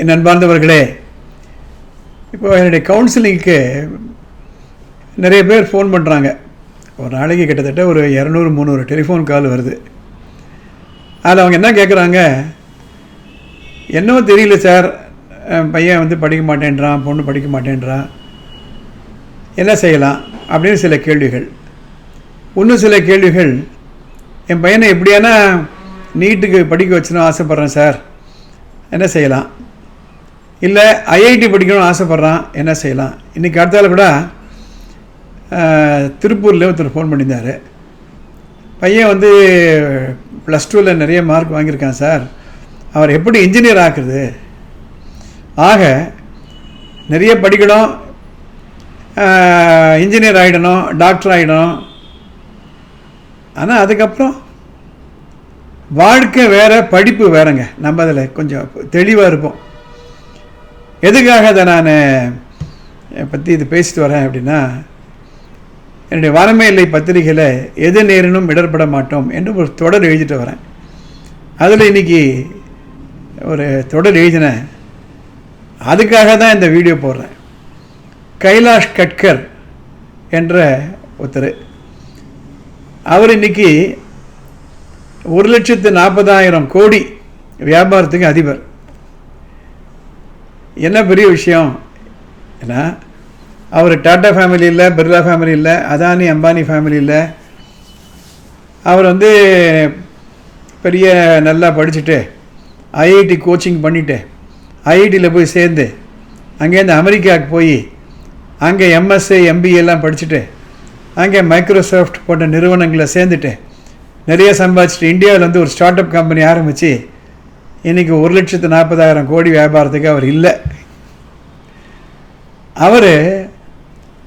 என் அன்பார்ந்தவர்களே இப்போ என்னுடைய கவுன்சிலிங்க்கு நிறைய பேர் ஃபோன் பண்ணுறாங்க ஒரு நாளைக்கு கிட்டத்தட்ட ஒரு இரநூறு முந்நூறு டெலிஃபோன் கால் வருது. அதில் அவங்க என்ன கேட்குறாங்க என்னவோ தெரியல சார் என் பையன் வந்து படிக்க மாட்டேன்றான் பொண்ணு படிக்க மாட்டேன்றான். என்ன செய்யலாம் அப்படின்னு சில கேள்விகள். இன்னும் சில கேள்விகள் என் பையனை எப்படியானா நீட்டுக்கு படிக்க வச்சுன்னு ஆசைப்பட்றேன் சார் என்ன செய்யலாம்? இல்லை ஐஐடி படிக்கணும்னு ஆசைப்பட்றான் என்ன செய்யலாம்? இன்றைக்கி அடுத்தால கூட திருப்பூரில் ஒருத்தர் ஃபோன் பண்ணியிருந்தார். பையன் வந்து ப்ளஸ் டூவில் நிறைய மார்க் வாங்கியிருக்கான் சார். அவர் எப்படி இன்ஜினியர் ஆக்குறது? ஆக நிறைய படிக்கணும். இன்ஜினியர் ஆகிடணும் டாக்டர் ஆகிடணும் ஆனால் அதுக்கப்புறம் வாழ்க்கை வேறு படிப்பு வேறங்க. நம்ம அதில் கொஞ்சம் தெளிவாக இருப்போம். எதுக்காக அதை நான் பற்றி இது பேசிட்டு வரேன் அப்படின்னா என்னுடைய வானமே இல்லை பத்திரிகையில் எது நேரினும் இடர்பட மாட்டோம் என்று ஒரு தொடர் எழுதிட்டு வரேன். அதில் இன்னைக்கு ஒரு தொடர் எழுதினேன் அதுக்காக தான் இந்த வீடியோ போடுறேன். கைலாஷ் கட்கர் என்ற ஒருத்தர். அவர் இன்னைக்கு ஒரு லட்சத்து நாற்பதாயிரம் கோடி வியாபாரத்துக்கு அதிபர். என்ன பெரிய விஷயம்? ஏன்னா அவர் டாட்டா ஃபேமிலி இல்லை பிர்லா ஃபேமிலி இல்லை அதானி அம்பானி ஃபேமிலி இல்லை. அவர் வந்து பெரிய நல்லா படிச்சுட்டு ஐஐடி கோச்சிங் பண்ணிட்டு ஐஐடியில் போய் சேர்ந்து அங்கேருந்து அமெரிக்காவுக்கு போய் அங்கே எம்எஸ்ஏ எம்பிஏ எல்லாம் படிச்சுட்டு அங்கே மைக்ரோசாஃப்ட் போன்ற நிறுவனங்களில் சேர்ந்துட்டு நிறைய சம்பாதிச்சுட்டு இந்தியாவில் வந்து ஒரு ஸ்டார்ட் அப் கம்பெனி ஆரம்பித்து இன்றைக்கி ஒரு லட்சத்து நாற்பதாயிரம் கோடி வியாபாரத்துக்கு அவர் இல்லை. அவர்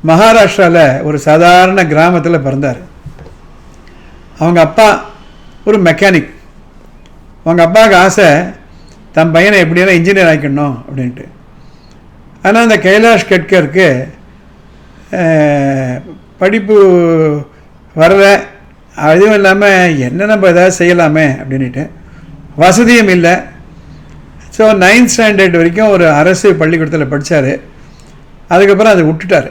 மகாராஷ்டிராவில் ஒரு சாதாரண கிராமத்தில் பிறந்தார். அவங்க அப்பா ஒரு மெக்கானிக் அவங்க அப்பாவுக்கு ஆசை தன் பையனை எப்படியெல்லாம் இன்ஜினியர் ஆக்கிடணும் அப்படின்ட்டு. ஆனால் அந்த கைலாஷ் கட்கருக்கு படிப்பு வரல. அதுவும் இல்லாமல் என்ன நம்ம ஏதாவது செய்யலாமே அப்படின்ட்டு வசதியும் இல்லை. ஸோ நைன்த் ஸ்டாண்டர்ட் வரைக்கும் ஒரு அரசு பள்ளிக்கூடத்தில் படித்தார் அதுக்கப்புறம் அதை விட்டுட்டார்.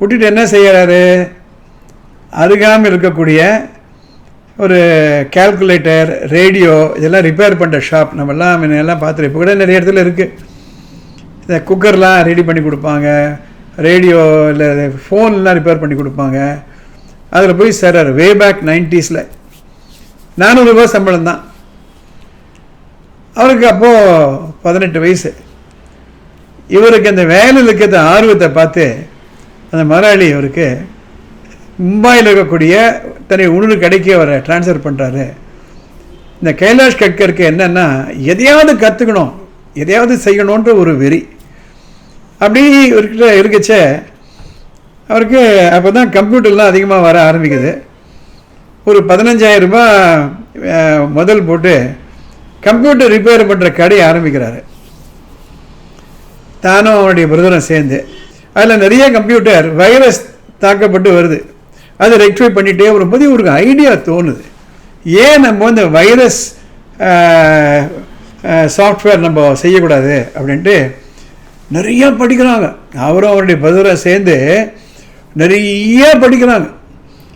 விட்டுட்டு என்ன செய்கிறாரு அருகாமல் இருக்கக்கூடிய ஒரு கால்குலேட்டர் ரேடியோ இதெல்லாம் ரிப்பேர் பண்ணுற ஷாப் நம்மெல்லாம் முன்னெல்லாம் பார்த்துரு. இப்போ கூட நிறைய இடத்துல இருக்குது இந்த குக்கர்லாம் ரெடி பண்ணி கொடுப்பாங்க. ரேடியோ இல்லை ஃபோன்லாம் ரிப்பேர் பண்ணி கொடுப்பாங்க. அதில் போய் சேர்றாரு. வே பேக் நைன்ட்டீஸில் நானூறுரூவா சம்பளம் தான் அவருக்கு அப்போது பதினெட்டு வயசு. இவருக்கு அந்த வேலையில் இருக்கிற ஆர்வத்தை பார்த்து அந்த முதலாளி இவருக்கு மும்பாயில் இருக்கக்கூடிய தன்னை உணவு கடைக்கு அவரை ட்ரான்ஸ்ஃபர் பண்ணுறாரு இந்த கைலாஷ் கட்கருக்கு என்னென்னா எதையாவது கற்றுக்கணும் எதையாவது செய்யணுன்ற ஒரு வெறி. அப்படி இருக்கிற இருக்கச்ச அவருக்கு அப்போ தான் கம்ப்யூட்டர்லாம் அதிகமாக வர ஆரம்பிக்குது. ஒரு 15000 ரூபாய் முதல் போட்டு கம்ப்யூட்டர் ரிப்பேர் பண்ணுற கடை ஆரம்பிக்கிறாரு. தானும் அவனுடைய பிரதரும் சேர்ந்து. அதில் நிறைய கம்ப்யூட்டர் வைரஸ் தாக்கப்பட்டு வருது. அதை ரெக்டிஃபை பண்ணிகிட்டே வரும்போது ஒரு ஐடியா தோணுது. ஏன் நம்ம வந்து வைரஸ் சாஃப்ட்வேர் நம்ம செய்யக்கூடாது அப்படின்ட்டு நிறையா படிக்கிறாங்க. அவரும் அவருடைய பிரதரை சேர்ந்து நிறைய படிக்கிறாங்க.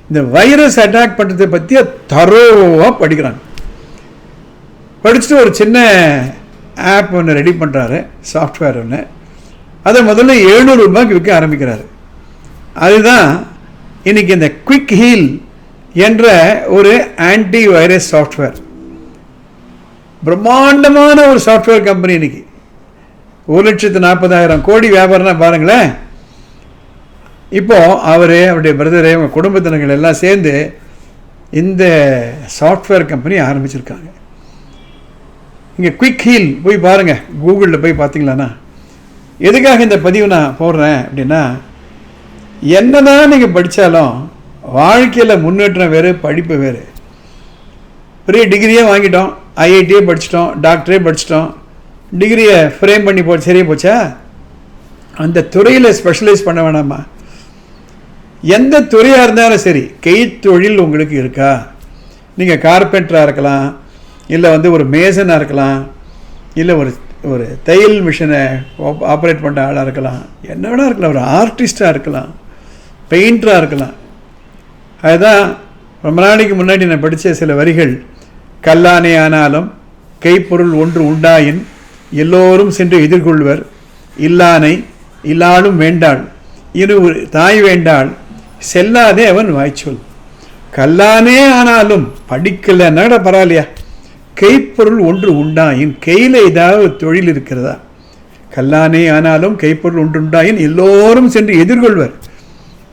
இந்த வைரஸ் அட்டாக் பண்ணுறதை பற்றி தரோவாக படிக்கிறாங்க. படிச்சுட்டு ஒரு சின்ன ஆப் ஒன்று ரெடி பண்ணுறாரு சாஃப்ட்வேர் ஒன்று அதை முதல்ல எழுநூறு ரூபாய்க்கு விற்க ஆரம்பிக்கிறாரு. அதுதான் இன்றைக்கி இந்த குவிக் ஹீல் என்ற ஒரு ஆன்டி வைரஸ் சாஃப்ட்வேர் பிரம்மாண்டமான ஒரு சாஃப்ட்வேர் கம்பெனி இன்றைக்கி ஒரு லட்சத்து நாற்பதாயிரம் கோடி வியாபாரம்னா பாருங்களேன். இப்போது அவர் அவருடைய பிரதரு அவங்க குடும்பத்தினர்கள் எல்லாம் சேர்ந்து இந்த சாஃப்ட்வேர் கம்பெனி ஆரம்பிச்சிருக்காங்க. இங்கே குயிக் ஹீல் போய் பாருங்கள் கூகுளில் போய் பார்த்தீங்களாண்ணா? எதுக்காக இந்த பதிவு நான் போடுறேன் அப்படின்னா என்னதான் நீங்கள் படித்தாலும் வாழ்க்கையில் முன்னேற்றம் வேறு படிப்பு வேறு. பெரிய டிகிரியே வாங்கிட்டோம். ஐஐடியே படிச்சிட்டோம். டாக்டரே படிச்சிட்டோம். டிகிரியை ஃப்ரேம் பண்ணி போ சரியாக போச்சா? அந்த துறையில் ஸ்பெஷலைஸ் பண்ண வேணாமா? எந்த துறையாக இருந்தாலும் சரி கைத்தொழில் உங்களுக்கு இருக்கா? நீங்கள் கார்பெண்டராக இருக்கலாம் இல்லை வந்து ஒரு மேசனாக இருக்கலாம் இல்லை ஒரு ஒரு தையல் மிஷினை ஆப்ரேட் பண்ணுற ஆளாக இருக்கலாம். என்ன வேணா இருக்கலாம் ஒரு ஆர்டிஸ்டாக இருக்கலாம் பெயிண்டராக இருக்கலாம். அதுதான் ரொம்ப நாளைக்கு முன்னாடி நான் படித்த சில வரிகள். கல்லானே ஆனாலும் கைப்பொருள் ஒன்று உண்டாயின் எல்லோரும் சென்று எதிர்கொள்வர். இல்லானை இல்லாலும் வேண்டாள். இரு தாய் வேண்டாள். செல்லாதே அவன் வாய்ச்சொல். கல்லானே ஆனாலும் படிக்கலைன்னா கூட பரவாயில்லையா? கைப்பொருள் ஒன்று உண்டாயின் கையில் ஏதாவது தொழில் இருக்கிறதா? கல்லானே ஆனாலும் கைப்பொருள் ஒன்று உண்டாயின் எல்லோரும் சென்று எதிர்கொள்வர்.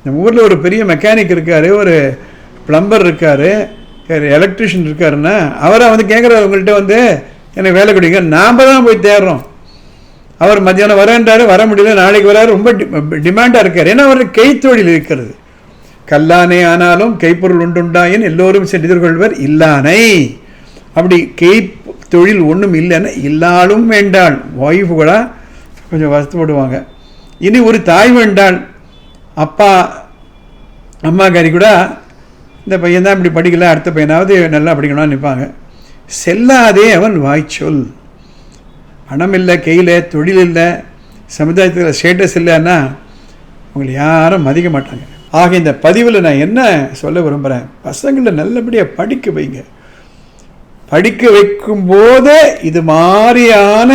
நம்ம ஊரில் ஒரு பெரிய மெக்கானிக் இருக்கார் ஒரு பிளம்பர் இருக்கார் எலக்ட்ரிஷியன் இருக்காருன்னா அவரை வந்து கேட்குறாரு உங்கள்கிட்ட வந்து எனக்கு வேலை கொடுங்க நாம் தான் போய் தேடுறோம். அவர் மத்தியானம் வரேன்றாரு வர முடியல நாளைக்கு வராரு. ரொம்ப டிமாண்டாக இருக்கார். ஏன்னா அவருக்கு கைத்தொழில் இருக்கிறது. கல்லானே ஆனாலும் கைப்பொருள் ஒன்றுண்டாயின் எல்லோரும் சென்று எதிர்கொள்வர் இல்லானை. அப்படி கை தொழில் ஒன்றும் இல்லைன்னா இல்லாலும் வேண்டாள். ஒய்ஃபு கூட கொஞ்சம் வருத்தப்படுவாங்க இனி ஒரு தாய் வேண்டாள். அப்பா அம்மா கறி கூட இந்த பையன் தான் இப்படி படிக்கல அடுத்த பையனாவது நல்லா படிக்கணும்னு நிற்பாங்க செல்லாதே அவன் வாய்ச்சொல். பணம் இல்லை கையில் தொழில் இல்லை சமுதாயத்தில் ஸ்டேட்டஸ் இல்லைன்னா அவங்களை யாரும் மதிக்க மாட்டாங்க. ஆக இந்த பதிவில் நான் என்ன சொல்ல விரும்புகிறேன் பசங்களை நல்லபடியாக படிக்க வைங்க. படிக்க வைக்கும் போதே இது மாதிரியான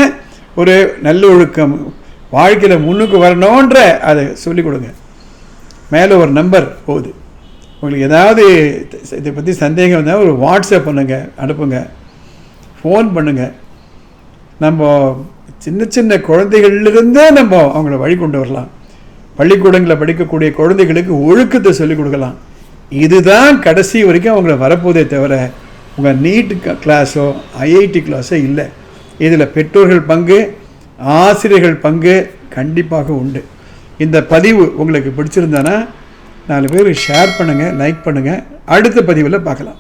ஒரு நல்லொழுக்கம் வாழ்க்கையில் முன்னுக்கு வரணுன்ற அதை சொல்லிக் கொடுங்க. மேலே ஒரு நம்பர் போகுது. உங்களுக்கு ஏதாவது இதை பற்றி சந்தேகம் இருந்தால் ஒரு வாட்ஸ்அப் பண்ணுங்க அனுப்புங்க. ஃபோன் பண்ணுங்க. நம்ம சின்ன சின்ன குழந்தைகள்லேருந்தே நம்ம அவங்கள வழி கொண்டு வரலாம். பள்ளிக்கூடங்களில் படிக்கக்கூடிய குழந்தைகளுக்கு ஒழுக்கத்தை சொல்லிக் கொடுக்கலாம். இதுதான் கடைசி வரைக்கும் அவங்கள வரப்போதே தவிர உங்கள் நீட் கிளாஸோ ஐஐடி கிளாஸோ இல்லை. இதில் பெற்றோர்கள் பங்கு ஆசிரியர்கள் பங்கு கண்டிப்பாக உண்டு. இந்த பதிவு உங்களுக்கு பிடிச்சிருந்தானா நாலு பேர் ஷேர் பண்ணுங்கள் லைக் பண்ணுங்கள் அடுத்த பதிவில் பார்க்கலாம்.